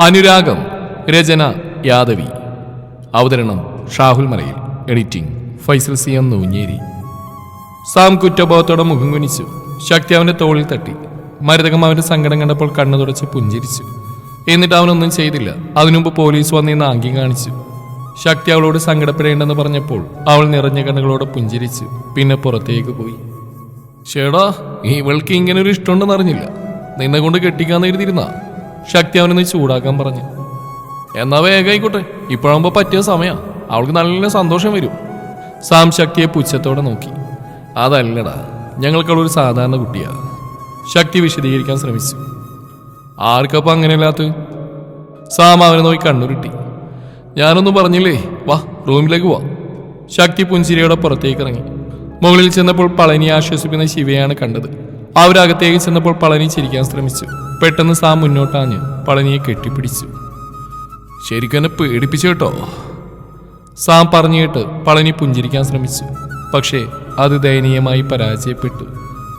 അനുരാഗം രചന യാദവി. അവതരണം Shahul Malayil. Editing Faisal C M Noonjeri. Sam കുറ്റബോധത്തോടെ മുഖം കുനിച്ചു. ശക്തി അവന്റെ തോളിൽ തട്ടി. മരുതകം അവന്റെ സങ്കടം കണ്ടപ്പോൾ കണ്ണു തുടച്ച് പുഞ്ചിരിച്ചു. എന്നിട്ട് അവനൊന്നും ചെയ്തില്ല. അതിനുമുമ്പ് പോലീസ് വന്നിന്ന് ആംഗ്യം കാണിച്ചു. ശക്തി അവളോട് സങ്കടപ്പെടേണ്ടെന്ന് പറഞ്ഞപ്പോൾ അവൾ നിറഞ്ഞ കണ്ണുകളോടെ പുഞ്ചിരിച്ചു. പിന്നെ പുറത്തേക്ക് പോയി. ചേടാ ഇവൾക്ക് ഇങ്ങനെ ഒരു ഇഷ്ടമുണ്ടെന്ന് അറിഞ്ഞില്ല. നിന്നെ കൊണ്ട് കെട്ടിക്കാന്ന് എഴുതിയിരുന്ന ശക്തി അവനൊന്ന് ചൂടാക്കാൻ പറഞ്ഞു. എന്നാ വേഗം ആയിക്കോട്ടെ. ഇപ്പോഴാകുമ്പോ പറ്റിയ സമയാ. അവൾക്ക് നല്ല സന്തോഷം വരും. സാം ശക്തിയെ പുച്ഛത്തോടെ നോക്കി. അതല്ലടാ ഞങ്ങൾക്ക് ഒരു സാധാരണ കുട്ടിയാ. ശക്തി വിശദീകരിക്കാൻ ശ്രമിച്ചു. ആർക്കപ്പം അങ്ങനെയല്ലാത്ത? സാം അവനെ നോക്കി കണ്ണുരുട്ടി. ഞാനൊന്നും പറഞ്ഞില്ലേ? വാ റൂമിലേക്ക് വാ. ശക്തി പുഞ്ചിരിയോടെ പുറത്തേക്ക് ഇറങ്ങി. മുകളിൽ ചെന്നപ്പോൾ പളനി ആശ്വസിപ്പിക്കുന്ന ശിവയാണ് കണ്ടത്. അവരകത്തേക്ക് ചെന്നപ്പോൾ പളനി ചിരിക്കാൻ ശ്രമിച്ചു. പെട്ടെന്ന് സാം മുന്നോട്ടാഞ്ഞ് പളനിയെ കെട്ടിപ്പിടിച്ചു. ശരിക്കും എന്നെ പേടിപ്പിച്ചു കേട്ടോ. സാം പറഞ്ഞു കേട്ട് പളനി പുഞ്ചിരിക്കാൻ ശ്രമിച്ചു. പക്ഷേ അത് ദയനീയമായി പരാജയപ്പെട്ടു.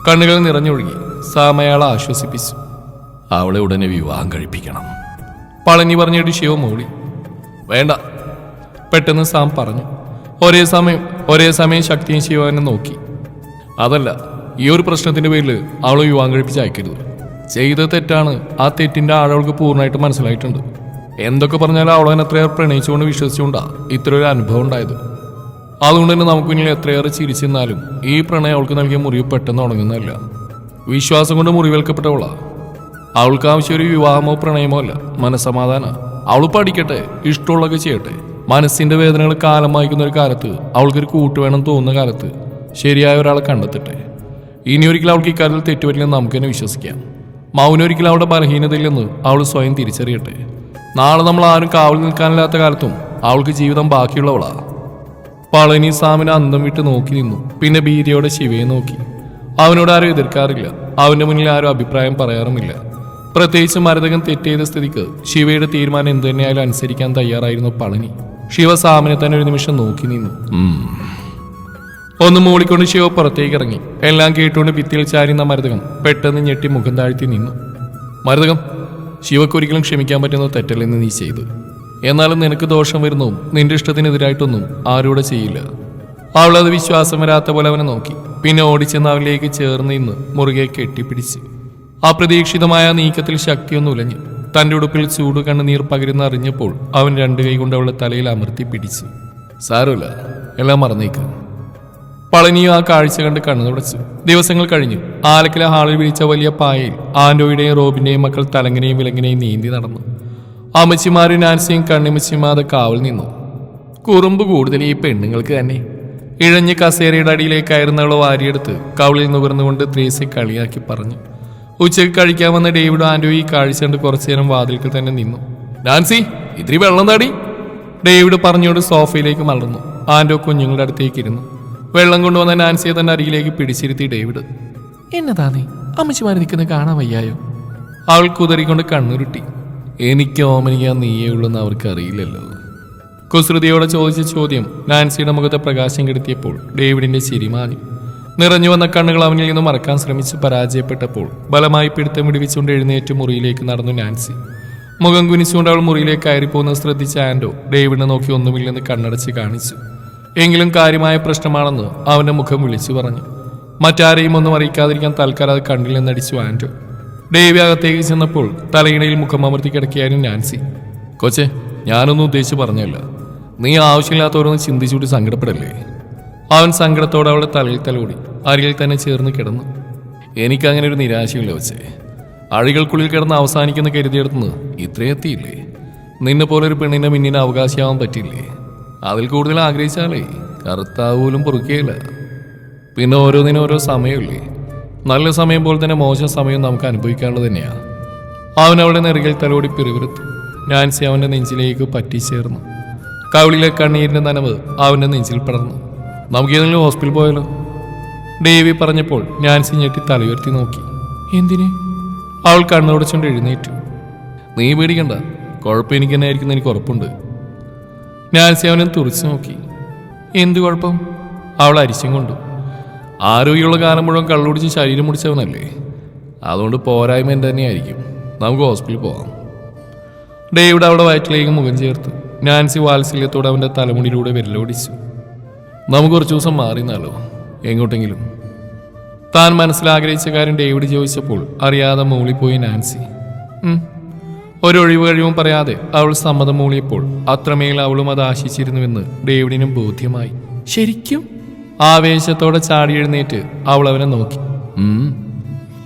കണ്ണുകൾ നിറഞ്ഞൊഴുകി സാം അയാളെ ആശ്വസിപ്പിച്ചു. അവളെ ഉടനെ വിവാഹം കഴിപ്പിക്കണം. പളനി പറഞ്ഞിട്ട് ശിവ മൂളി വേണ്ട. പെട്ടെന്ന് സാം പറഞ്ഞു. ഒരേ സമയം ഒരേ സമയം ശക്തിയും ശിവനെ നോക്കി. അതല്ല ഈ ഒരു പ്രശ്നത്തിന്റെ പേരിൽ അവളെ വിവാഹം കഴിപ്പിച്ച് അയക്കരുത്. ചെയ്ത തെറ്റാണ് ആ തെറ്റിന്റെ ആഴവൾക്ക് പൂർണമായിട്ട് മനസ്സിലായിട്ടുണ്ട്. എന്തൊക്കെ പറഞ്ഞാലും അവളെ എത്രയേറെ പ്രണയിച്ചുകൊണ്ട് വിശ്വസിച്ചുകൊണ്ടാ ഇത്ര ഒരു അനുഭവം ഉണ്ടായത്. അതുകൊണ്ട് തന്നെ നമുക്ക് മുന്നിൽ എത്രയേറെ ചിരിച്ചെന്നാലും ഈ പ്രണയം അവൾക്ക് നൽകിയ മുറിവ് പെട്ടെന്ന് ഉണങ്ങുന്നതല്ല. വിശ്വാസം കൊണ്ട് മുറിവേൽക്കപ്പെട്ടവളാ. അവൾക്ക് ആവശ്യം ഒരു വിവാഹമോ പ്രണയമോ അല്ല. മനസ്സമാധാന. അവൾ പഠിക്കട്ടെ ഇഷ്ടമുള്ളതൊക്കെ ചെയ്യട്ടെ. മനസ്സിന്റെ വേദനകൾ കാലം വായിക്കുന്ന ഒരു കാലത്ത് അവൾക്കൊരു കൂട്ട് വേണം തോന്നുന്ന കാലത്ത് ശരിയായ ഒരാളെ കണ്ടെത്തട്ടെ. ഇനി ഒരിക്കലും അവൾക്ക് ഇക്കാര്യത്തിൽ തെറ്റുപറ്റില്ലെന്ന് നമുക്ക് തന്നെ വിശ്വസിക്കാം. മൗനൊരിക്കലും അവളുടെ അവളുടെ ബലഹീനതയില്ലെന്ന് അവൾ സ്വയം തിരിച്ചറിയട്ടെ. നാളെ നമ്മൾ ആരും കാവൽ നിൽക്കാനില്ലാത്ത കാലത്തും അവൾക്ക് ജീവിതം ബാക്കിയുള്ളവളാ. പളനി സാമിനെ അന്തം വിട്ട് നോക്കി നിന്നു. പിന്നെ ഭീതിയോടെ ശിവയെ നോക്കി. അവനോട് ആരും എതിർക്കാറില്ല. അവന്റെ മുന്നിൽ ആരും അഭിപ്രായം പറയാറുമില്ല. പ്രത്യേകിച്ച് മരതകൻ തെറ്റെയ്ത സ്ഥിതിക്ക് ശിവയുടെ തീരുമാനം എന്തു തന്നെയായാലും അനുസരിക്കാൻ തയ്യാറായിരുന്നു പളനി. ശിവ സാമിനെ തന്നെ ഒരു നിമിഷം നോക്കി നിന്നു. ഒന്ന് മൂളിക്കൊണ്ട് ശിവ പുറത്തേക്ക് ഇറങ്ങി. എല്ലാം കേട്ടുകൊണ്ട് ഭിത്തിയിൽ ചാരുന്ന മരതകം പെട്ടെന്ന് ഞെട്ടി മുഖം താഴ്ത്തി നിന്നു. മരതകം ശിവക്കൊരിക്കലും ക്ഷമിക്കാൻ പറ്റുന്ന തെറ്റല്ലെന്ന് നീ ചെയ്തു. എന്നാലും നിനക്ക് ദോഷം വരുന്നതും നിന്റെ ഇഷ്ടത്തിനെതിരായിട്ടൊന്നും ആരോടെ ചെയ്യില്ല. അവളത് വിശ്വാസം വരാത്ത പോലെ അവനെ നോക്കി. പിന്നെ ഓടിച്ചെന്ന് അവളിലേക്ക് ചേർന്ന് ഇന്ന് മുറുകെ കെട്ടിപ്പിടിച്ച്. അപ്രതീക്ഷിതമായ നീക്കത്തിൽ ശക്തിയൊന്നും ഉലഞ്ഞു. തന്റെ ഉടുപ്പിൽ ചൂട് കണ്ണുനീർ പകരുന്ന അറിഞ്ഞപ്പോൾ അവൻ രണ്ട് കൈ കൊണ്ട് അവളെ തലയിൽ അമർത്തി പിടിച്ചു. സാരമില്ല എല്ലാം മറന്നേക്ക്. പളനിയും ആ കാഴ്ച കണ്ട് കണ്ണു തുടച്ചു. ദിവസങ്ങൾ കഴിഞ്ഞു. ആലക്കിലെ ഹാളിൽ വിരിച്ച വലിയ പായയിൽ ആൻഡോയുടെയും റോബിന്റെയും മക്കൾ തലങ്ങനെയും വിലങ്ങനെയും നീന്തി നടന്നു. അമ്മച്ചിമാരും നാൻസിയും കണ്ണിമച്ചിമാതെ കാവൽ നിന്നു. കുറുമ്പ് കൂടുതൽ ഈ പെണ്ണുങ്ങൾക്ക് തന്നെ. ഇഴഞ്ഞ് കസേരയുടെ അടിയിലേക്ക് കയറുന്നവളെ വാരിയെടുത്ത് കവളിൽ നുകർന്നുകൊണ്ട് ത്രേസി കളിയാക്കി പറഞ്ഞു. ഉച്ചയ്ക്ക് കഴിക്കാൻ വന്ന ഡേവിഡ് ആൻഡോ ഈ കാഴ്ച കണ്ട് കുറച്ചു നേരം വാതിൽക്ക് തന്നെ നിന്നു. നാൻസി ഇത്തിരി വെള്ളം താടി. ഡേവിഡ് പറഞ്ഞുകൊണ്ട് സോഫയിലേക്ക് മലർന്നു ആൻഡോ കുഞ്ഞുങ്ങളുടെ അടുത്തേക്ക് ഇരുന്നു വെള്ളം കൊണ്ടുവന്ന നാൻസിയെ തന്നെ അരികിലേക്ക് പിടിച്ചിരുത്തി ഡേവിഡ്. എന്നതാ നീ? അമ്മച്ചിമാർ നിൽക്കുന്നത് കാണാൻ വയ്യായോ? അവൾ കുതറിക്കൊണ്ട് കണ്ണുരുട്ടി. എനിക്ക് ഓമനിക്കാൻ നീയേ ഉള്ളെന്ന് അവർക്ക് അറിയില്ലല്ലോ കുസൃതിയോടെ ചോദിച്ച ചോദ്യം നാൻസിയുടെ മുഖത്തെ പ്രകാശം കെടുത്തിയപ്പോൾ ഡേവിഡിന്റെ ചിരി നിറഞ്ഞു വന്ന കണ്ണുകൾ അവനിൽ നിന്ന് മറക്കാൻ ശ്രമിച്ച് പരാജയപ്പെട്ടപ്പോൾ ബലമായി പിടുത്തം പിടിവിച്ചുകൊണ്ട് എഴുന്നേറ്റ് മുറിയിലേക്ക് നടന്നു നാൻസി. മുഖം കുനിച്ചുകൊണ്ട് അവൾ മുറിയിലേക്ക് കയറിപ്പോകുന്നത് ശ്രദ്ധിച്ച ആൻഡോ ഡേവിഡിനെ നോക്കി ഒന്നുമില്ലെന്ന് കണ്ണടച്ച് കാണിച്ചു. എങ്കിലും കാര്യമായ പ്രശ്നമാണെന്ന് അവന്റെ മുഖം വിളിച്ചു പറഞ്ഞു. മറ്റാരെയും ഒന്നും അറിയിക്കാതിരിക്കാൻ തൽക്കാലം അത് കണ്ടില്ലെന്നടിച്ചു ആൻഡ്രു ഡേവി അകത്തേക്ക് ചെന്നപ്പോൾ തലയിണയിൽ മുഖം അമർത്തി കിടക്കുകയായിരുന്നു നാൻസി. കൊച്ചെ ഞാനൊന്നും ഉദ്ദേശിച്ച് പറഞ്ഞല്ല നീ ആവശ്യമില്ലാത്തവരൊന്ന് ചിന്തിച്ചുകൂടി സങ്കടപ്പെടല്ലേ? അവൻ സങ്കടത്തോടെ അവളുടെ തലയിൽ തലോടി അരികിൽ തന്നെ ചേർന്ന് കിടന്നു. എനിക്കങ്ങനെ ഒരു നിരാശയില്ല വെച്ചേ അഴികൾക്കുള്ളിൽ കിടന്ന് അവസാനിക്കുന്ന കരുതിയെടുത്തുനിന്ന് ഇത്രയെത്തിയില്ലേ നിന്നെ പോലൊരു പെണ്ണിന്റെ മിന്നിന് അവകാശമാവാൻ പറ്റില്ലേ അതിൽ കൂടുതൽ ആഗ്രഹിച്ചാലേ കറുത്താവ് പോലും പൊറുക്കുകയില്ല പിന്നെ ഓരോന്നിനും ഓരോ സമയമില്ലേ? നല്ല സമയം പോലെ തന്നെ മോശം സമയം നമുക്ക് അനുഭവിക്കാനുള്ളത് തന്നെയാണ് അവൻ അവളെ നെറുകിൽ തലോടി പിറുവിറുത്തു നാൻസി അവന്റെ നെഞ്ചിലേക്ക് പറ്റിച്ചേർന്നു. കവിളിലെ കണ്ണീരിന്റെ നനവ് അവന്റെ നെഞ്ചിൽ പടർന്നു. നമുക്ക് ഏതെങ്കിലും ഹോസ്പിറ്റൽ പോയാലോ? ഡേവി പറഞ്ഞപ്പോൾ നാൻസി ഞെട്ടി തലയുയർത്തി നോക്കി. എന്തിന്? അവൾ കണ്ണുടച്ചുകൊണ്ട് എഴുന്നേറ്റു. നീ പേടിക്കണ്ട. കുഴപ്പം എനിക്ക് തന്നെ ആയിരിക്കും എനിക്ക് ഉറപ്പുണ്ട്. നാൻസി അവനെ തുറച്ചു നോക്കി. എന്ത് കുഴപ്പം? അവൾ അരിശം കൊണ്ടു. ആരോഗ്യമുള്ള കാലം മുഴുവൻ കള്ളുടിച്ച് ശരീരം മുടിച്ചവനല്ലേ? അതുകൊണ്ട് പോരായ്മ എന്റെ തന്നെയായിരിക്കും. നമുക്ക് ഹോസ്പിറ്റലിൽ പോകാം ഡേവിഡ് അവിടെ വയറ്റിലേക്ക് മുഖം ചേർത്തു. നാൻസി വാത്സല്യത്തോടെ അവന്റെ തലമുടിയിലൂടെ വിരലോടിച്ചു നമുക്ക് കുറച്ച് ദിവസം മാറിയെന്നാലോ എങ്ങോട്ടെങ്കിലും? താൻ മനസ്സിലാഗ്രഹിച്ച കാര്യം ഡേവിഡ് ചോദിച്ചപ്പോൾ അറിയാതെ മൂളിപ്പോയി നാൻസി. ഉം. ഒരു ഒഴിവ് കഴിവും പറയാതെ അവൾ സമ്മതം മൂളിയപ്പോൾ അത്രമേൽ അവളും അത് ആശിച്ചിരുന്നുവെന്ന് ഡേവിഡിനും ബോധ്യമായി ശരിക്കും ആവേശത്തോടെ ചാടി എഴുന്നേറ്റ് അവൾ അവനെ നോക്കി.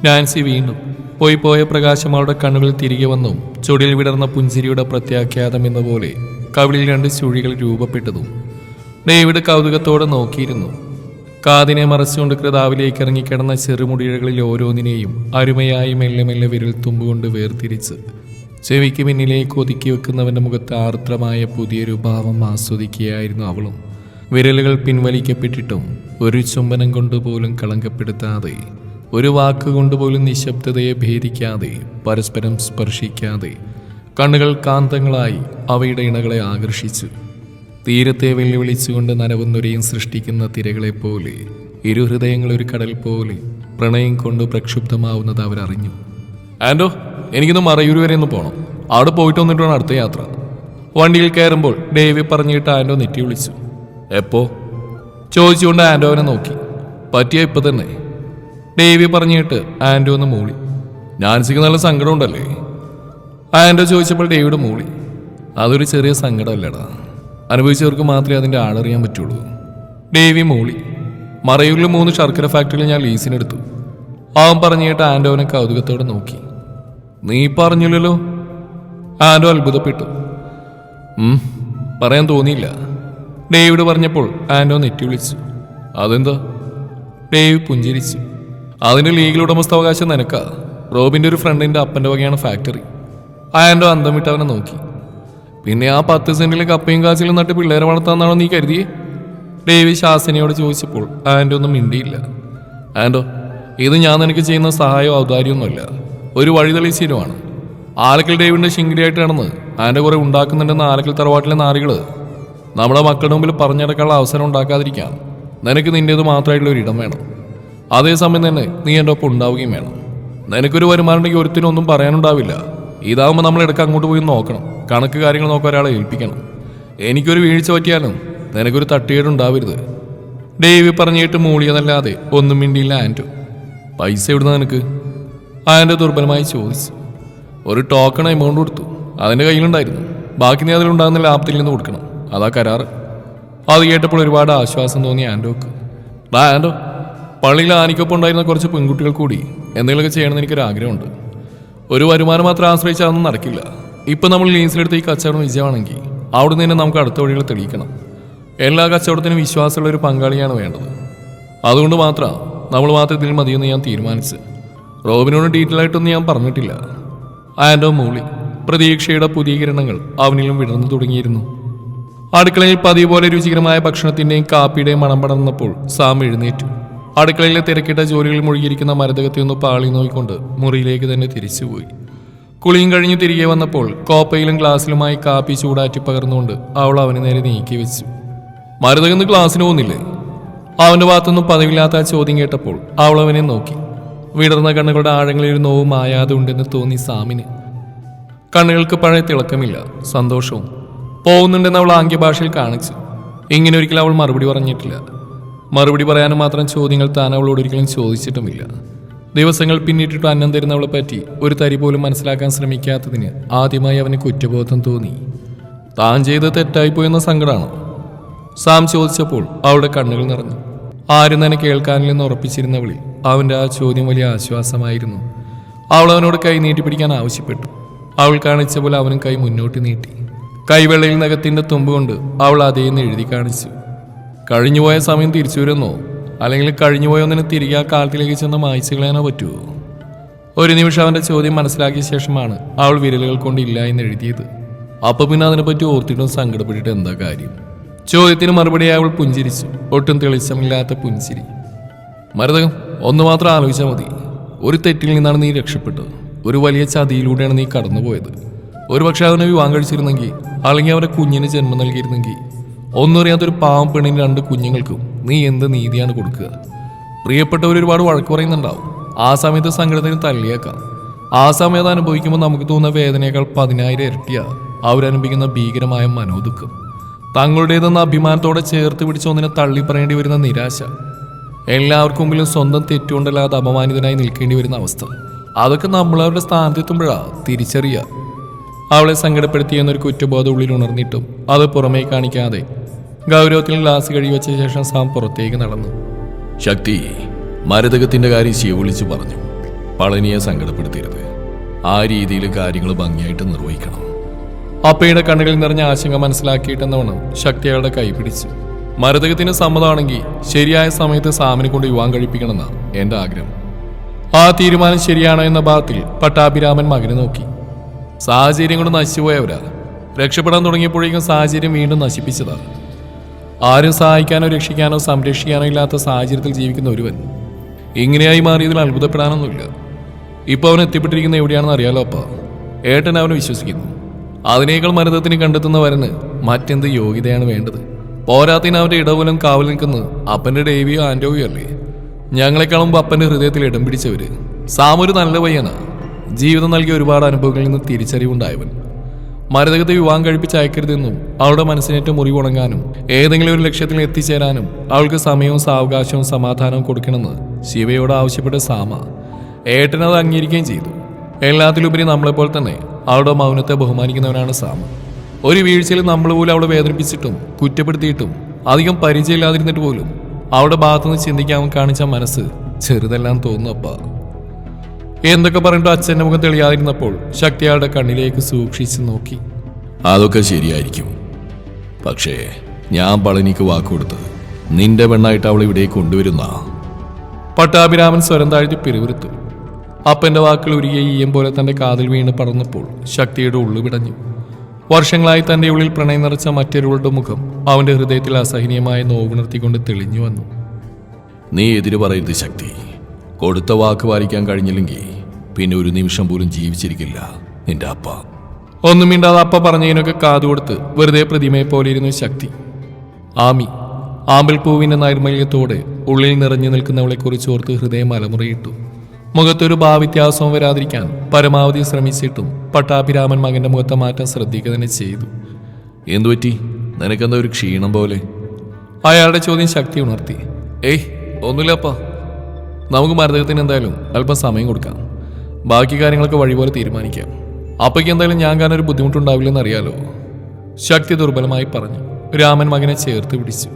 നാൻസി വീണ്ടും പോയി പോയ പ്രകാശം അവളുടെ കണ്ണുകൾ തിരികെ വന്നു ചുടിൽ വിടർന്ന പുഞ്ചിരിയുടെ പ്രത്യാഖ്യാതം എന്ന പോലെ കവിളിൽ രണ്ട് ചുഴികൾ രൂപപ്പെട്ടതും ഡേവിഡ് കൗതുകത്തോടെ നോക്കിയിരുന്നു കാതിനെ മറച്ചുകൊണ്ട് കൃതാവിലേക്ക് ഇറങ്ങിക്കിടന്ന ചെറുമുടിഴകളിൽ ഓരോന്നിനെയും അരുമയായി മെല്ലെ മെല്ലെ വിരൽ തുമ്പുകൊണ്ട് വേർതിരിച്ച് ചെവിക്ക് പിന്നിലേക്ക് ഒതുക്കി വെക്കുന്നവന്റെ മുഖത്ത് ആർദ്രമായ പുതിയൊരു ഭാവം ആസ്വദിക്കുകയായിരുന്നു അവളും. വിരലുകൾ പിൻവലിക്കപ്പെട്ടിട്ടും ഒരു ചുംബനം കൊണ്ടുപോലും കളങ്കപ്പെടുത്താതെ ഒരു വാക്കുകൊണ്ടുപോലും നിശബ്ദതയെ ഭേദിക്കാതെ പരസ്പരം സ്പർശിക്കാതെ കണ്ണുകൾ കാന്തങ്ങളായി അവയുടെ ഇണകളെ ആകർഷിച്ചു. തീരത്തെ വെല്ലുവിളിച്ചുകൊണ്ട് നനവുന്നൊരയും സൃഷ്ടിക്കുന്ന തിരകളെപ്പോലെ ഇരു ഹൃദയങ്ങൾ ഒരു കടൽ പോലെ പ്രണയം കൊണ്ട് പ്രക്ഷുബ്ധമാവുന്നത് അവരറിഞ്ഞു. ആൻഡോ എനിക്കിന്ന് മറയൂർ വരെ ഒന്ന് പോകണം അവിടെ പോയിട്ട് വന്നിട്ട് വേണം അടുത്ത യാത്ര. വണ്ടിയിൽ കയറുമ്പോൾ ഡേവി പറഞ്ഞിട്ട് ആൻഡോ നെറ്റി വിളിച്ചു. എപ്പോ? ചോദിച്ചുകൊണ്ട് ആൻഡോവിനെ നോക്കി. പറ്റിയ ഇപ്പൊ തന്നെ. ഡേവി പറഞ്ഞിട്ട് ആൻഡോ ഒന്ന് മൂളി. നാൻസിക്ക് നല്ല സങ്കടമുണ്ടല്ലേ ആൻഡോ ചോദിച്ചപ്പോൾ ഡേവിഡ് മൂളി. അതൊരു ചെറിയ സങ്കടമല്ലടാ. അനുഭവിച്ചവർക്ക് മാത്രമേ അതിന്റെ ആളറിയാൻ പറ്റുള്ളൂ. ഡേവി മൂളി. മറയൂരിൽ മൂന്ന് ശർക്കര ഫാക്ടറിയിൽ ഞാൻ ലീസിനെടുത്തു അവൻ പറഞ്ഞിട്ട് ആൻഡോവിനെ കൗതുകത്തോടെ നോക്കി. നീ പറഞ്ഞില്ലല്ലോ? ആരോ അത്ഭുതപ്പെട്ടു. പറയാൻ തോന്നിയില്ല. ഡേവിഡ് പറഞ്ഞപ്പോൾ ആൻഡോ നെറ്റി വിളിച്ചു. അതെന്താ? ഡേവ് പുഞ്ചിരിച്ചു. അതിന്റെ ലീഗൽ ഉടമസ്ഥാവകാശം നിനക്കാ. റോബിന്റെ ഒരു ഫ്രണ്ടിന്റെ അപ്പന്റെ വകയാണ് ഫാക്ടറി. ആൻഡോ അന്തം വിട്ട് അവനെ നോക്കി. പിന്നെ ആ പത്ത് സെന്റിലെ കപ്പയും കാച്ചിലും നട്ട് പിള്ളേരെ വളർത്താന്നാണോ നീ കരുതിയേ? ഡേവി ശാസനയോട് ചോദിച്ചപ്പോൾ ആൻഡോ ഒന്നും മിണ്ടിയില്ല. ആൻഡോ ഇത് ഞാൻ നിനക്ക് ചെയ്യുന്ന സഹായവും ഔദാര്യമൊന്നുമല്ല. ഒരു വഴി തെളിയിച്ചിരുമാണ് ആലക്കൽ ഡേവിന്റെ ശിങ്കിടിയായിട്ട് നടന്ന് ആൻഡോ കുറെ ഉണ്ടാക്കുന്നുണ്ടെന്ന് ആലക്കൽ തറവാട്ടിലെ നാറികൾ. നമ്മുടെ മക്കളുടെ മുമ്പിൽ പറഞ്ഞെടുക്കാനുള്ള അവസരം ഉണ്ടാക്കാതിരിക്കാൻ നിനക്ക് നിന്റേത് മാത്രമായിട്ടുള്ള ഒരു ഇടം വേണം. അതേസമയം തന്നെ നീ എന്റെ ഒപ്പം ഉണ്ടാവുകയും വേണം. നിനക്കൊരു വരുമാനം ഉണ്ടെങ്കിൽ ഒരുത്തിനും ഒന്നും പറയാനുണ്ടാവില്ല. ഇതാവുമ്പോൾ നമ്മൾ ഇടയ്ക്ക് അങ്ങോട്ട് പോയി നോക്കണം. കണക്ക് കാര്യങ്ങൾ നോക്കാൻ ഒരാളെ ഏൽപ്പിക്കണം. എനിക്കൊരു വീഴ്ച പറ്റിയാലും നിനക്കൊരു തട്ടുകേടുണ്ടാവരുത് ഡേവി പറഞ്ഞിട്ട് മൂളിയതല്ലാതെ ഒന്നും മിണ്ടിയില്ല ആന്റോ പൈസ എവിടുന്ന നിനക്ക്? ആന്റോ ദുർബലമായി ചോദിച്ചു. ഒരു ടോക്കൺ എമൗണ്ട് കൊടുത്തു. അതിന്റെ കയ്യിലുണ്ടായിരുന്നു. ബാക്കി നീ അതിലുണ്ടാകുന്ന ലാഭത്തിൽ നിന്ന് കൊടുക്കണം. അതാ കരാറ്. അത് കേട്ടപ്പോൾ ഒരുപാട് ആശ്വാസം തോന്നി ആൻഡോക്ക്. ഡാ ആൻഡോ പള്ളിയിൽ ആനിക്കൊപ്പം ഉണ്ടായിരുന്ന കുറച്ച് പെൺകുട്ടികൾ കൂടി എന്തെങ്കിലുമൊക്കെ ചെയ്യണമെന്ന് എനിക്കൊരു ആഗ്രഹമുണ്ട് ഒരു വരുമാനം മാത്രം ആശ്രയിച്ചാൽ അതൊന്നും നടക്കില്ല. ഇപ്പം നമ്മൾ ലീൻസിലെടുത്ത് ഈ കച്ചവടം വിജയമാണെങ്കിൽ അവിടെ നിന്ന് തന്നെ നമുക്ക് അടുത്ത വഴികൾ തെളിയിക്കണം. എല്ലാ കച്ചവടത്തിനും വിശ്വാസമുള്ള ഒരു പങ്കാളിയാണ് വേണ്ടത്. അതുകൊണ്ട് മാത്രം നമ്മൾ മാത്രം ഇതിൽ മതിയെന്ന് ഞാൻ തീരുമാനിച്ചു റോബിനോട് ഡീറ്റെയിൽ ആയിട്ടൊന്നും ഞാൻ പറഞ്ഞിട്ടില്ല. ആൻഡോ മൂളി പ്രതീക്ഷയുടെ പുതിയ കിരണങ്ങൾ അവനിലും വിടർന്നു തുടങ്ങിയിരുന്നു. അടുക്കളയിൽ പതിവ് പോലെ രുചികരമായ ഭക്ഷണത്തിന്റെയും കാപ്പിയുടെയും മണം പടർന്നപ്പോൾ സാം എഴുന്നേറ്റു. അടുക്കളയിലെ തിരക്കിട്ട ജോലികളിൽ മുഴുകിയിരിക്കുന്ന മരതകത്തെ ഒന്ന് പാളി നോക്കിക്കൊണ്ട് മുറിയിലേക്ക് തന്നെ തിരിച്ചുപോയി. കുളിയും കഴിഞ്ഞ് തിരികെ വന്നപ്പോൾ കോപ്പയിലും ഗ്ലാസ്സിലുമായി കാപ്പി ചൂടാറ്റി പകർന്നുകൊണ്ട് അവൾ അവന് നേരെ നീക്കി വെച്ചു. മരതകന്ന് ക്ലാസ്സിന് പോകുന്നില്ലേ? അവന്റെ ഭാഗത്തൊന്നും പതിവില്ലാത്ത ചോദ്യം കേട്ടപ്പോൾ അവൾ അവനെ നോക്കി. വിടർന്ന കണ്ണുകളുടെ ആഴങ്ങളിൽ ഒരു നോവ് മായാതെ ഉണ്ടെന്ന് തോന്നി സാമിന്. കണ്ണുകൾക്ക് പഴയ തിളക്കമില്ല സന്തോഷവും. പോകുന്നുണ്ടെന്ന് അവൾ ആംഗ്യഭാഷയിൽ കാണിച്ചു. ഇങ്ങനെ ഒരിക്കലും അവൾ മറുപടി പറഞ്ഞിട്ടില്ല. മറുപടി പറയാനും മാത്രം ചോദ്യങ്ങൾ താൻ അവളോട് ഒരിക്കലും ചോദിച്ചിട്ടുമില്ല. ദിവസങ്ങൾ പിന്നിട്ടിട്ട് അന്നം തരുന്നവളെ പറ്റി ഒരു തരി പോലും മനസ്സിലാക്കാൻ ശ്രമിക്കാത്തതിന് ആദ്യമായി അവന് കുറ്റബോധം തോന്നി. താൻ ചെയ്ത് തെറ്റായിപ്പോയെന്ന സങ്കടമാണോ സാം ചോദിച്ചപ്പോൾ അവളുടെ കണ്ണുകൾ നിറഞ്ഞു. ആരും തന്നെ കേൾക്കാനില്ലെന്ന് ഉറപ്പിച്ചിരുന്നവളിൽ അവന്റെ ആ ചോദ്യം വലിയ ആശ്വാസമായിരുന്നു. അവൾ അവനോട് കൈ നീട്ടി പിടിക്കാൻ ആവശ്യപ്പെട്ടു. അവൾ കാണിച്ച പോലെ അവനും കൈ മുന്നോട്ട് നീട്ടി. കൈവെള്ളയിൽ നഖത്തിന്റെ തുമ്പ് കൊണ്ട് അവൾ അതേന്ന് എഴുതി കാണിച്ചു. കഴിഞ്ഞുപോയ സമയം തിരിച്ചു വരുന്നോ? അല്ലെങ്കിൽ കഴിഞ്ഞുപോയ ഒന്നിനെ തിരികെ ആ കാലത്തിലേക്ക് ചെന്ന് മായ്ച്ചു കളയാനോ പറ്റുമോ ഒരു നിമിഷം അവന്റെ ചോദ്യം മനസ്സിലാക്കിയ ശേഷമാണ് അവൾ വിരലുകൾ കൊണ്ട് ഇല്ല എന്ന് എഴുതിയത്. അപ്പോൾ പിന്നെ അതിനെപ്പറ്റി ഓർത്തിട്ടും സങ്കടപ്പെട്ടിട്ട് എന്താ കാര്യം? ചോദ്യത്തിന് മറുപടിയായി അവൾ പുഞ്ചിരിച്ചു. ഒട്ടും തെളിച്ചമില്ലാത്ത പുഞ്ചിരി. മരതകം. ഒന്ന് മാത്രം ആലോചിച്ചാൽ മതി. ഒരു തെറ്റിൽ നിന്നാണ് നീ രക്ഷപ്പെട്ടത്. ഒരു വലിയ ചതിയിലൂടെയാണ് നീ കടന്നുപോയത്. ഒരുപക്ഷെ അവനെ വിവാഹം കഴിച്ചിരുന്നെങ്കിൽ അല്ലെങ്കിൽ അവരെ കുഞ്ഞിന് ജന്മം നൽകിയിരുന്നെങ്കിൽ. ഒന്നും അറിയാത്തൊരു പാവം പെണ്ണിന് രണ്ട് കുഞ്ഞുങ്ങൾക്കും നീ എന്ത് നീതിയാണ് കൊടുക്കുക? പ്രിയപ്പെട്ടവർ ഒരുപാട് വഴക്ക് പറയുന്നുണ്ടാവും. ആ സമയത്ത് സങ്കടത്തിന് തള്ളിയേക്കാം. ആ സമയത്ത് അനുഭവിക്കുമ്പോൾ നമുക്ക് തോന്നുന്ന വേദനയേക്കാൾ പതിനായിരം ഇരട്ടിയാ അവരനുഭവിക്കുന്ന ഭീകരമായ മനോദുഃഖം. തങ്ങളുടേതെന്ന അഭിമാനത്തോടെ ചേർത്ത് പിടിച്ച ഒന്നിനെ തള്ളി പറയേണ്ടി വരുന്ന നിരാശ. എല്ലാവർക്കും മുമ്പിലും സ്വന്തം തെറ്റുകൊണ്ടല്ലാതെ അപമാനിതനായി നിൽക്കേണ്ടി വരുന്ന അവസ്ഥ. അതൊക്കെ നമ്മളവരുടെ സ്ഥാനത്തെത്തുമ്പോഴാണ് തിരിച്ചറിയുക അവളെ സങ്കടപ്പെടുത്തിയെന്നൊരു കുറ്റബോധം ഉള്ളിൽ ഉണർന്നിട്ടും അത് പുറമേ കാണിക്കാതെ ഗൗരവത്തിൽ ഗ്ലാസ് കഴിവച്ച ശേഷം സാം പുറത്തേക്ക് നടന്നു. ശക്തി മരതകത്തിന്റെ കാര്യം ശിവ വിളിച്ചു പറഞ്ഞു. പളനിയെ സങ്കടപ്പെടുത്തരുത്. ആ രീതിയിൽ കാര്യങ്ങൾ ഭംഗിയായിട്ട് നിർവഹിക്കണം. അപ്പയുടെ കണ്ണുകളിൽ നിറഞ്ഞ ആശങ്ക മനസ്സിലാക്കിയിട്ടെന്നവണ്ണം ശക്തി അയാളുടെ കൈ പിടിച്ചു. മരതകത്തിന് സമ്മതമാണെങ്കിൽ ശരിയായ സമയത്ത് സാമിനെ കൊണ്ട് യുവാൻ കഴിപ്പിക്കണമെന്നാണ് എന്റെ ആഗ്രഹം. ആ തീരുമാനം ശരിയാണോ എന്ന ഭാഗത്തിൽ പട്ടാഭിരാമൻ മകനെ നോക്കി. സാഹചര്യം കൊണ്ട് നശിച്ചുപോയവരാ രക്ഷപ്പെടാൻ തുടങ്ങിയപ്പോഴേക്കും സാഹചര്യം വീണ്ടും നശിപ്പിച്ചതാണ്. ആരും സഹായിക്കാനോ രക്ഷിക്കാനോ സംരക്ഷിക്കാനോ ഇല്ലാത്ത സാഹചര്യത്തിൽ ജീവിക്കുന്ന ഒരുവൻ ഇങ്ങനെയായി മാറിയതിൽ അത്ഭുതപ്പെടാനൊന്നുമില്ല. ഇപ്പൊ അവൻ എത്തിപ്പെട്ടിരിക്കുന്ന എവിടെയാണെന്ന് അറിയാലോ അപ്പ. ഏട്ടൻ അവനെ വിശ്വസിക്കുന്നു. അതിനേക്കാൾ മരുതത്തിന് കണ്ടെത്തുന്നവരന് മറ്റെന്ത് യോഗ്യതയാണ് വേണ്ടത്? പോരാത്തിന് അവന്റെ ഇടപോലും കാവൽ നിൽക്കുന്നത് അപ്പന്റെ ഡേവിയോ ആന്റോയോ അല്ലേ? ഞങ്ങളെക്കാളും അപ്പന്റെ ഹൃദയത്തിൽ ഇടം പിടിച്ചവര് സാമൊരു നല്ല പയ്യനാ. ജീവിതം നൽകിയ ഒരുപാട് അനുഭവങ്ങളിൽ നിന്ന് തിരിച്ചറിവുണ്ടായവൻ. മരതകത്തെ വിവാഹം കഴിപ്പിച്ച് അയക്കരുതെന്നും അവളുടെ മനസ്സിനേറ്റ മുറിവുണങ്ങാനും ഏതെങ്കിലും ഒരു ലക്ഷ്യത്തിൽ എത്തിച്ചേരാനും അവൾക്ക് സമയവും സാവകാശവും സമാധാനവും കൊടുക്കണമെന്ന് ശിവയോട് ആവശ്യപ്പെട്ട സാമ ഏട്ടനത് അംഗീകരിക്കുകയും ചെയ്തു. എല്ലാത്തിലുപരി നമ്മളെപ്പോൾ തന്നെ അവളുടെ മൗനത്തെ ബഹുമാനിക്കുന്നവനാണ് സാമ. ഒരു വീഴ്ചയിൽ നമ്മൾ പോലും അവളെ വേദനിപ്പിച്ചിട്ടും കുറ്റപ്പെടുത്തിയിട്ടും അധികം പരിചയമില്ലാതിരുന്നിട്ട് പോലും അവളുടെ ഭാഗത്തുനിന്ന് ചിന്തിക്കാൻ കാണിച്ച മനസ്സ് ചെറുതെല്ലാം തോന്നുന്നപ്പ എന്തൊക്കെ പറഞ്ഞിട്ട് അച്ഛന്റെ മുഖം തെളിയാതിരുന്നപ്പോൾ ശക്തി അയാളുടെ കണ്ണിലേക്ക് സൂക്ഷിച്ച് നോക്കി. അതൊക്കെ ശരിയായിരിക്കും. പക്ഷേ ഞാൻ പളനിക്ക് വാക്കുകൊടുത്ത് നിന്റെ പെണ്ണായിട്ട് അവൾ ഇവിടെ കൊണ്ടുവരുന്ന? പട്ടാഭിരാമൻ സ്വരം താഴ്ത്തി പിരിവിരുത്തു അപ്പന്റെ വാക്കുകൾ ഉരുകിയ ഈയം പോലെ തന്റെ കാതിൽ വീണ് പടർന്നപ്പോൾ ശക്തിയുടെ ഉള്ളു പിടഞ്ഞു വർഷങ്ങളായി തന്റെ ഉള്ളിൽ പ്രണയം നിറച്ച മറ്റൊരുവളുടെ മുഖം അവന്റെ ഹൃദയത്തിൽ അസഹനീയമായ നോവുണർത്തിക്കൊണ്ട് തെളിഞ്ഞു വന്നു. നീ എതിര് പറയരുത് ശക്തി. കൊടുത്ത വാക്ക് പാലിക്കാൻ കഴിഞ്ഞില്ലെങ്കിൽ പിന്നെ ഒരു നിമിഷം പോലും ജീവിച്ചിരിക്കില്ല നിന്റെ അപ്പ. ഒന്നും മിണ്ടാതെ അപ്പ പറഞ്ഞതിനൊക്കെ കാതുകൊടുത്ത് വെറുതെ പ്രതിമയെ പോലെ ഇരുന്നു ശക്തി. ആമി ആമ്പൽപ്പൂവിന്റെ നൈർമല്യത്തോടെ ഉള്ളിൽ നിറഞ്ഞു നിൽക്കുന്നവളെ കുറിച്ച് ഓർത്ത് ഹൃദയം അലമുറയിട്ടു. മുഖത്തൊരു ഭാവവ്യത്യാസവും വരാതിരിക്കാൻ പരമാവധി ശ്രമിച്ചിട്ടും പട്ടാഭിരാമൻ മകന്റെ മുഖത്തെ മാറ്റം ശ്രദ്ധിക്കുക തന്നെ ചെയ്തു. എന്തു പറ്റി? നിനക്കെന്താ ഒരു ക്ഷീണം പോലെ. അയാളുടെ ചോദ്യം ശക്തി ഉണർത്തി. ഏയ് ഒന്നുമില്ലപ്പാ. നമുക്ക് മരതകത്തിന് എന്തായാലും അല്പം സമയം കൊടുക്കാം. ബാക്കി കാര്യങ്ങളൊക്കെ വഴിപോലെ തീരുമാനിക്കാം. അപ്പയ്ക്ക് എന്തായാലും ഞാൻ കാരണം ഒരു ബുദ്ധിമുട്ടുണ്ടാവില്ലെന്ന് അറിയാലോ? ശക്തി ദുർബലമായി പറഞ്ഞു. രാമൻ മകനെ ചേർത്ത് പിടിച്ചു.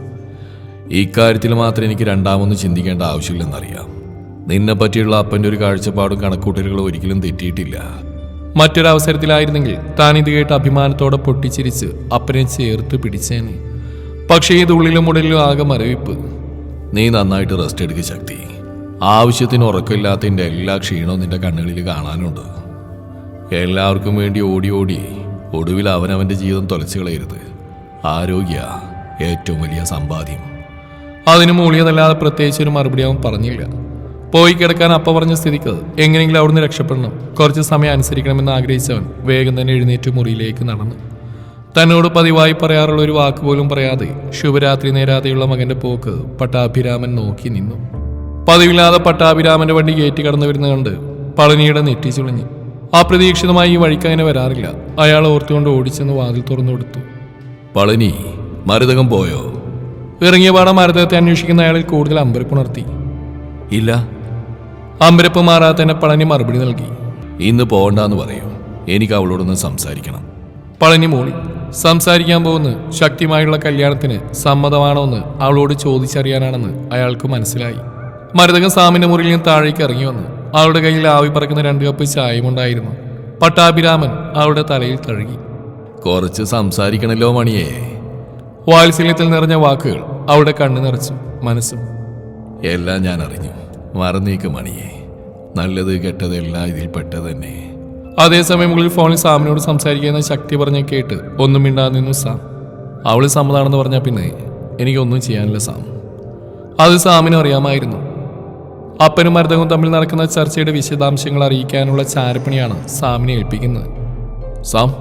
ഇക്കാര്യത്തിൽ മാത്രം എനിക്ക് രണ്ടാമൊന്നും ചിന്തിക്കേണ്ട ആവശ്യമില്ലെന്നറിയാം നിന്നെ പറ്റിയുള്ള അപ്പന്റെ ഒരു കാഴ്ചപ്പാടും കണക്കൂട്ടലുകളും ഒരിക്കലും തെറ്റിയിട്ടില്ല. മറ്റൊരവസരത്തിലായിരുന്നെങ്കിൽ താൻ ഇത് കേട്ട് അഭിമാനത്തോടെ പൊട്ടിച്ചിരിച്ച് അപ്പനെ ചേർത്ത് പിടിച്ചേനെ. പക്ഷേ ഇത് ഉള്ളിലും ഉടലിലും ആകെ മരവിപ്പ്. നീ നന്നായിട്ട് റെസ്റ്റ് എടുക്കുക ശക്തി. ആവശ്യത്തിന് ഉറക്കമില്ലാത്തതിന്റെ എല്ലാ ക്ഷീണവും നിന്റെ കണ്ണുകളിൽ കാണാനുണ്ട്. എല്ലാവർക്കും വേണ്ടി ഓടി ഓടി ഒടുവിൽ അവനവന്റെ ജീവിതം തുലച്ചു കളയരുത്. ആരോഗ്യ ഏറ്റവും വലിയ സമ്പാദ്യം. അതിനു മൂളിയതല്ലാതെ പ്രത്യേകിച്ച് ഒരു മറുപടി അവൻ പറഞ്ഞില്ല. പോയി കിടക്കാൻ അപ്പ പറഞ്ഞ സ്ഥിതിക്ക് എങ്ങനെയെങ്കിലും അവിടുന്ന് രക്ഷപ്പെടണം. കുറച്ച് സമയം അനുസരിക്കണമെന്ന് ആഗ്രഹിച്ചവൻ വേഗം തന്നെ എഴുന്നേറ്റ് മുറിയിലേക്ക് നടന്നു. തന്നോട് പതിവായി പറയാറുള്ള ഒരു വാക്ക് പോലും പറയാതെ ശുഭരാത്രി നേരാതെയുള്ള മകന്റെ പോക്ക് പട്ടാഭിരാമൻ നോക്കി നിന്നു. പതിവില്ലാതെ പട്ടാഭിരാമന്റെ വണ്ടി കയറ്റി കടന്നു വരുന്ന കണ്ട് പളനിയുടെ നെറ്റി ചുളിഞ്ഞു. അപ്രതീക്ഷിതമായി ഈ വഴിക്ക് അങ്ങനെ വരാറില്ല. അയാൾ ഓർത്തുകൊണ്ട് ഓടിച്ചെന്ന് വാതിൽ തുറന്നു കൊടുത്തു. പളനി മരുതകം പോയോ? ഇറങ്ങിയ പാടം മരുതകത്തെ അന്വേഷിക്കുന്ന അയാളിൽ കൂടുതൽ അമ്പരപ്പുണർത്തി ഇല്ല. അമ്പരപ്പ് മാറാത്തന്നെ പളനി മറുപടി നൽകി. ഇന്ന് പോകണ്ടെന്ന് പറയൂ. എനിക്ക് അവളോടൊന്ന് സംസാരിക്കണം. പളനി മോളി സംസാരിക്കാൻ പോകുന്ന ശക്തിമായുള്ള കല്യാണത്തിന് സമ്മതമാണോ എന്ന് അവളോട് ചോദിച്ചറിയാനാണെന്ന് അയാൾക്ക് മനസ്സിലായി. മരുതകം സാമിന്റെ മുറിയിൽ നിന്ന് താഴേക്ക് ഇറങ്ങി വന്നു അവളുടെ കയ്യിൽ ആവി പറക്കുന്ന രണ്ട് കപ്പ് ചായമുണ്ടായിരുന്നു. പട്ടാഭിരാമൻ അവളുടെ തലയിൽ തഴുകി കുറച്ച് സംസാരിക്കണല്ലോ മണിയേ. വാത്സല്യത്തിൽ നിറഞ്ഞ വാക്കുകൾ അവളുടെ കണ്ണു നിറച്ചു മനസ്സും. എല്ലാം ഞാൻ അറിഞ്ഞു. മറന്നേക്ക് മണിയെ. നല്ലത് കെട്ടത് എല്ലാം ഇതിൽ പെട്ടത് തന്നെ അതേസമയം മുകളിൽ ഫോണിൽ സാമിനോട് സംസാരിക്കുന്ന ശക്തി പറഞ്ഞ കേട്ട് ഒന്നും മിണ്ടാതെ നിന്നു സാം. അവൾ സമ്മതാണെന്ന് പറഞ്ഞാൽ പിന്നെ എനിക്കൊന്നും ചെയ്യാനില്ല സാം. അത് സാമിനും അറിയാമായിരുന്നു. അപ്പനും മരുതകവും തമ്മിൽ നടക്കുന്ന ചർച്ചയുടെ വിശദാംശങ്ങൾ അറിയിക്കാനുള്ള ചാരപ്പണിയാണ് സാമിനെ ഏൽപ്പിക്കുന്നത്. സാം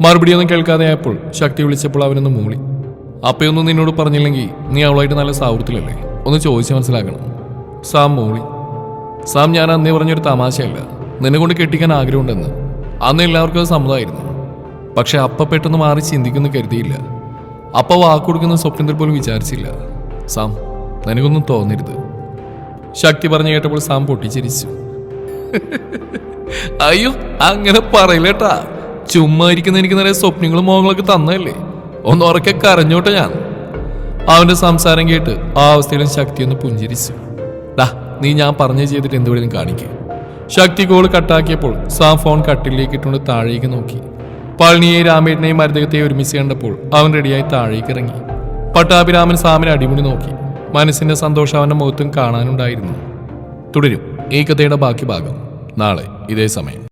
മറുപടിയൊന്നും കേൾക്കാതെ ആയപ്പോൾ ശക്തി വിളിച്ചപ്പോൾ അവനൊന്ന് മൂളി. അപ്പയൊന്നും നിന്നോട് പറഞ്ഞില്ലെങ്കിൽ നീ അവളായിട്ട് നല്ല സൗഹൃദത്തിലല്ലേ ഒന്ന് ചോദിച്ച് മനസ്സിലാക്കണം. സാം മൂളി. സാം ഞാൻ അന്നേ പറഞ്ഞൊരു തമാശയല്ല. നിന്നെ കൊണ്ട് കെട്ടിക്കാൻ ആഗ്രഹമുണ്ടെന്ന്. അന്ന് എല്ലാവർക്കും അത് സമ്മതമായിരുന്നു. പക്ഷെ അപ്പ പെട്ടെന്ന് മാറി ചിന്തിക്കുന്നു കരുതിയില്ല. അപ്പ വാക്കുകൊടുക്കുന്ന സ്വപ്നത്തിൽ പോലും വിചാരിച്ചില്ല. സാം നിനക്കൊന്നും തോന്നരുത്. ശക്തി പറഞ്ഞു കേട്ടപ്പോൾ സാം പൊട്ടിച്ചിരിച്ചു. അയ്യോ അങ്ങനെ പറയില്ലേട്ടാ. ചുമ്മാ ഇരിക്കുന്ന എനിക്ക് നിറയെ സ്വപ്നങ്ങളും മോഹങ്ങളൊക്കെ തന്നല്ലേ ഒന്ന് ഉറക്കെ കരഞ്ഞോട്ടെ ഞാൻ. അവന്റെ സംസാരം കേട്ട് ആ അവസ്ഥയിലും ശക്തി ഒന്ന് പുഞ്ചിരിച്ചു. ഡാ നീ ഞാൻ പറഞ്ഞു ചെയ്തിട്ട് എന്തുവരെയും കാണിക്കുക ശക്തി കോൾ കട്ടാക്കിയപ്പോൾ സാം ഫോൺ കട്ടിലേക്ക് ഇട്ടുകൊണ്ട് താഴേക്ക് നോക്കി. പളനിയെയും രാമേട്ടനെയും മരുതകത്തെയും ഒരുമിച്ച് കണ്ടപ്പോൾ അവൻ റെഡിയായി താഴേക്ക് ഇറങ്ങി. പട്ടാഭിരാമൻ സാമിനെ അടിമുടി നോക്കി. മനസ്സിന്റെ സന്തോഷം അവന്റെ മുഖത്തും കാണാനുണ്ടായിരുന്നു. തുടരും. ഈ കഥയുടെ ബാക്കി ഭാഗം. നാളെ ഇതേ സമയം.